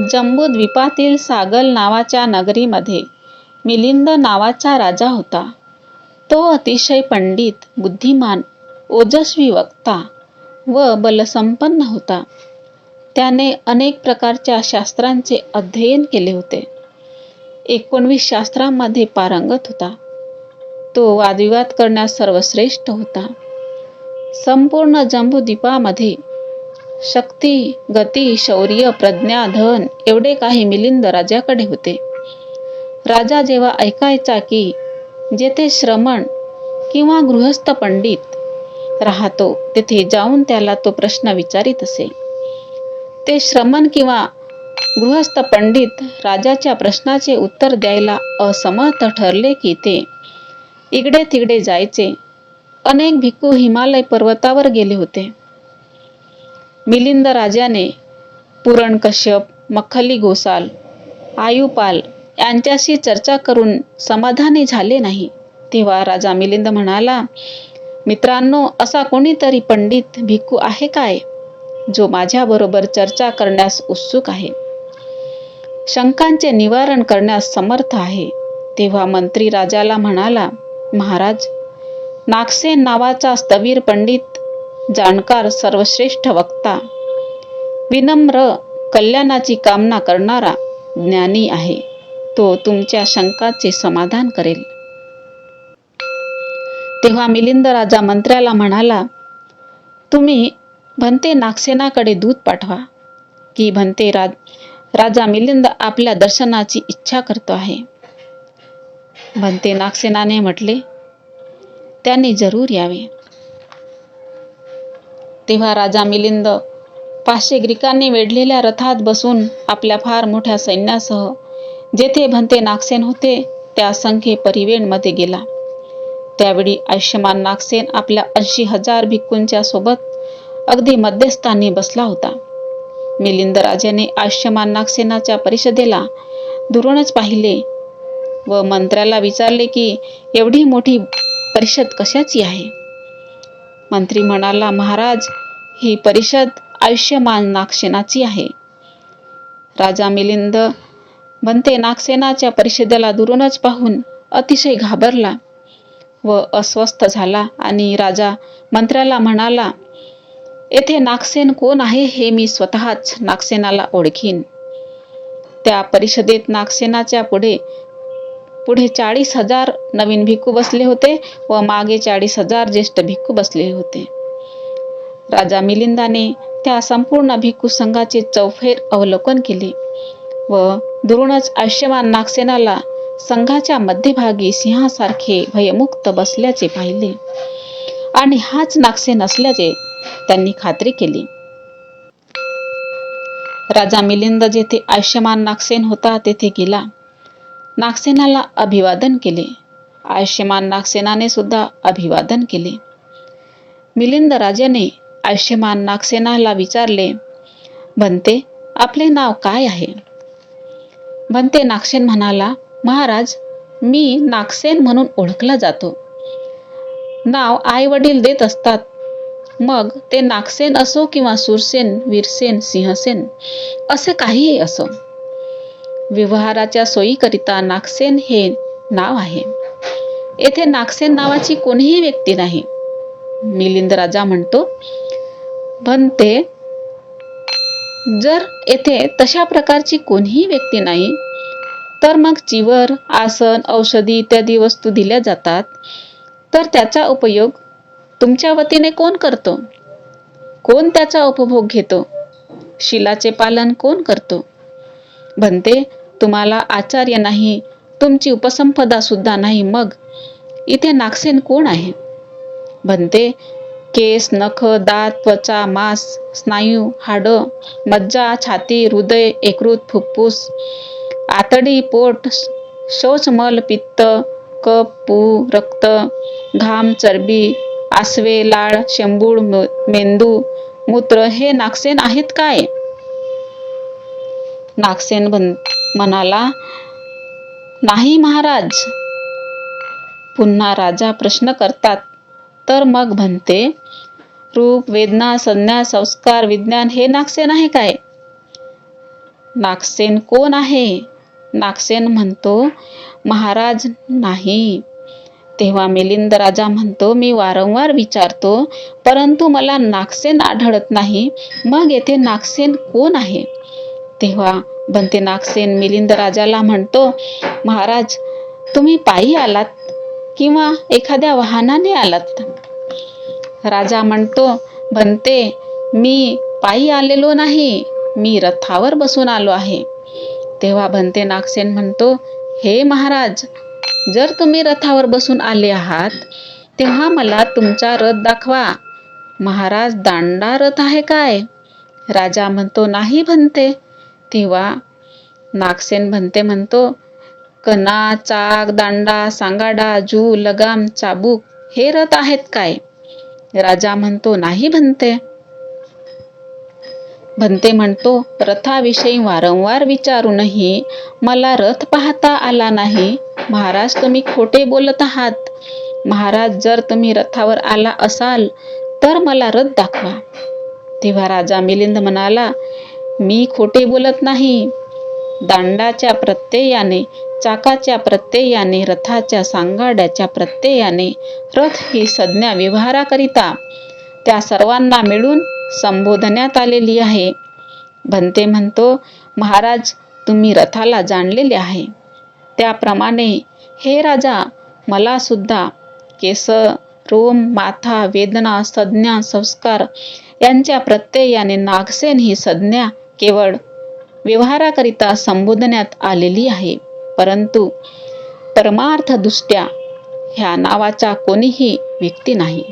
जम्बूद्वीपातील सागल नावाच्या नगरीमध्ये मिलिंद नावाचा राजा होता. तो अतिशय पंडित बुद्धिमान ओजस्वी वक्ता व बलसंपन्न होता. त्याने अनेक प्रकारच्या शास्त्रांचे अध्ययन केले होते. एकोणवीस शास्त्रांमध्ये पारंगत होता. तो वादविवाद करण्यास सर्वश्रेष्ठ होता. संपूर्ण जम्बूद्वीपामध्ये शक्ती गती शौर्य प्रज्ञा धन एवढे काही मिलिंद राजाकडे होते. राजा जेव्हा ऐकायचा की जेथे श्रमण किंवा गृहस्थ पंडित राहतो तेथे जाऊन त्याला तो प्रश्न विचारित असे. ते श्रमण किंवा गृहस्थ पंडित राजाच्या प्रश्नाचे उत्तर द्यायला असमर्थ ठरले की ते इकडे तिकडे जायचे. अनेक भिक्खू हिमालय पर्वतावर गेले होते. मिलिंद राजाने पुरण कश्यप मखली गोसाल आयुपाल यांच्याशी चर्चा करून समाधानी झाले नाही. तेव्हा राजा मिलिंद म्हणाला मित्रांनो असा कोणीतरी पंडित भिक्खू आहे काय जो माझ्याबरोबर चर्चा करण्यास उत्सुक आहे? शंकांचे निवारण करण्यास समर्थ आहे. तेव्हा मंत्री राजाला म्हणाला महाराज नागसेन नावाचा स्थवीर पंडित जाणकार सर्वश्रेष्ठ वक्ता. विनम्र कल्याणाची कामना करणारा ज्ञानी आहे. तो तुमच्या शंकाचे समाधान करेल. तेव्हा मिलिंद राजा मंत्र्याला म्हणाला तुम्ही भंते नागसेनाकडे दूध पाठवा. की भंते राज राजा मिलिंद आपल्या दर्शनाची इच्छा करतो आहे. भंते नागसेनाने म्हटले त्यांनी जरूर यावे. तेव्हा राजा मिलिंद पाचशे ग्रीकांनी वेढलेल्या रथात बसून आपल्या फार मोठ्या सैन्यासह जेथे भंते नागसेन होते त्या संख्ये परिवेणमध्ये गेला. त्यावेळी आयुष्यमान नागसेन आपल्या ऐंशी हजार भिक्कूंच्या सोबत अगदी मध्यस्थानी बसला होता. मिलिंद राजाने आयुष्यमान नागसेनाच्या परिषदेला दुरूनच पाहिले व मंत्र्याला विचारले की एवढी मोठी परिषद कशाची आहे? मंत्री म्हणाला महाराज ही परिषद आयुष्यमान नागसेनाची आहे. राजा मिलिंद बनते नागसेनाच्या परिषदेला दुरूनच पाहून अतिशय घाबरला व अस्वस्थ झाला आणि राजा मंत्र्याला म्हणाला येथे नागसेन कोण आहे हे मी स्वतःच नागसेनाला ओळखीन. त्या परिषदेत नागसेनाच्या पुढे पुढे चाळीस हजार नवीन भिक्खू बसले होते व मागे चाळीस हजार ज्येष्ठ भिक्खू बसले होते. राजा मिलिंदाने त्या संपूर्ण भिक्खू संघाचे चौफेर अवलोकन केले व दुरूनच आयुष्यमान नागसेनाला संघाच्या मध्यभागी सिंहासारखे भयमुक्त बसल्याचे पाहिले. आणि हाच नागसेन असल्याचे त्यांनी खात्री केली. राजा मिलिंद जेथे आयुष्यमान नागसेन होता तेथे गेला. नागसेनाला अभिवादन केले. आयुष्यमान नागसेनाने सुद्धा अभिवादन केले. मिलिंद राजाने आयुष्यमान नागसेनाला विचारले बनते आपले नाव काय आहे? बनते नागसेन म्हणाला महाराज मी नागसेन म्हणून ओळखला जातो. नाव आई वडील देत असतात. मग ते नागसेन असो किंवा सुरसेन वीरसेन सिंहसेन असे काहीही असो. व्यवहाराच्या सोयीकरिता नागसेन हे नाव आहे. येथे नागसेन नावाची कोणीही व्यक्ती नाही. मिलिंद राजा म्हणतो म्हणते जर येथे तशा प्रकारची कोणीही व्यक्ती नाही तर मग चिवर आसन औषधी इत्यादी वस्तू दिल्या जातात. तर त्याचा उपयोग तुमच्या वतीने कोण करतो? कोण त्याचा उपभोग घेतो? शिलाचे पालन कोण करतो? भंते तुम्हाला आचार्य नाही तुमची उपसंपदा सुद्धा नाही मग इथे नागसेन कोण आहे? म्हणते केस नख दात त्वचा मांस स्नायू हाड मज्जा छाती हृदय एकृत फुफ्फुस आतडी पोट शौचमल पित्त कप पू रक्त घाम चरबी आसवे लाळ शेंबूळ मेंदू मूत्र हे नागसेन आहेत काय? नागसेन म्हणाला नाही महाराज. पुन्हा राजा प्रश्न करतात. तर मग म्हणते रूप वेदना संज्ञा संस्कार विज्ञान हे नागसेन आहे काय? नागसेन कोण आहे? नागसेन म्हणतो महाराज नाही. तेव्हा मिलिंद राजा म्हणतो मी वारंवार विचारतो परंतु मला नागसेन आढळत नाही. मग येथे नागसेन कोण आहे? तेव्हा बनते नागसेन मिलिंद राजाला म्हणतो महाराज तुम्ही पायी आलात किंवा एखाद्या वाहनाने आलात? राजा म्हणतो बनते मी पायी आलेलो नाही मी रथावर बसून आलो आहे. तेव्हा बनते नागसेन म्हणतो हे महाराज जर तुम्ही रथावर बसून आले आहात तेव्हा मला तुमचा रथ दाखवा. महाराज दांडा रथ आहे काय? राजा म्हणतो नाही म्हणते तेव्हा नागसेन म्हणते म्हणतो कणा चाक दांडा सांगाडा जू लगाम चाबूक हे रथ आहेत काय? राजा म्हणतो नाही म्हणते. भंते म्हणतो रथाविषयी वारंवार विचारूनही मला रथ पाहता आला नाही. महाराज तुम्ही खोटे बोलत आहात. महाराज जर तुम्ही रथावर आला असाल तर मला रथ दाखवा. तेव्हा राजा मिलिंद म्हणाला मी खोटे बोलत नाही. दांडाच्या प्रत्ययाने चाकाच्या प्रत्ययाने रथाच्या सांगाड्याच्या प्रत्ययाने रथ ही संज्ञा व्यवहाराकरिता त्या सर्वांना मिळून संबोधण्यात आलेली आहे. भंते म्हणतो महाराज तुम्ही रथाला जाणलेले आहे. त्याप्रमाणे हे राजा मला सुद्धा केस रोम माथा वेदना संज्ञा संस्कार यांच्या प्रत्ययाने नागसेन ही संज्ञा केवळ व्यवहाराकरिता संबोधण्यात आलेली आहे. परंतु परमार्थदृष्ट्या ह्या नावाचा कोणीही व्यक्ती नाही.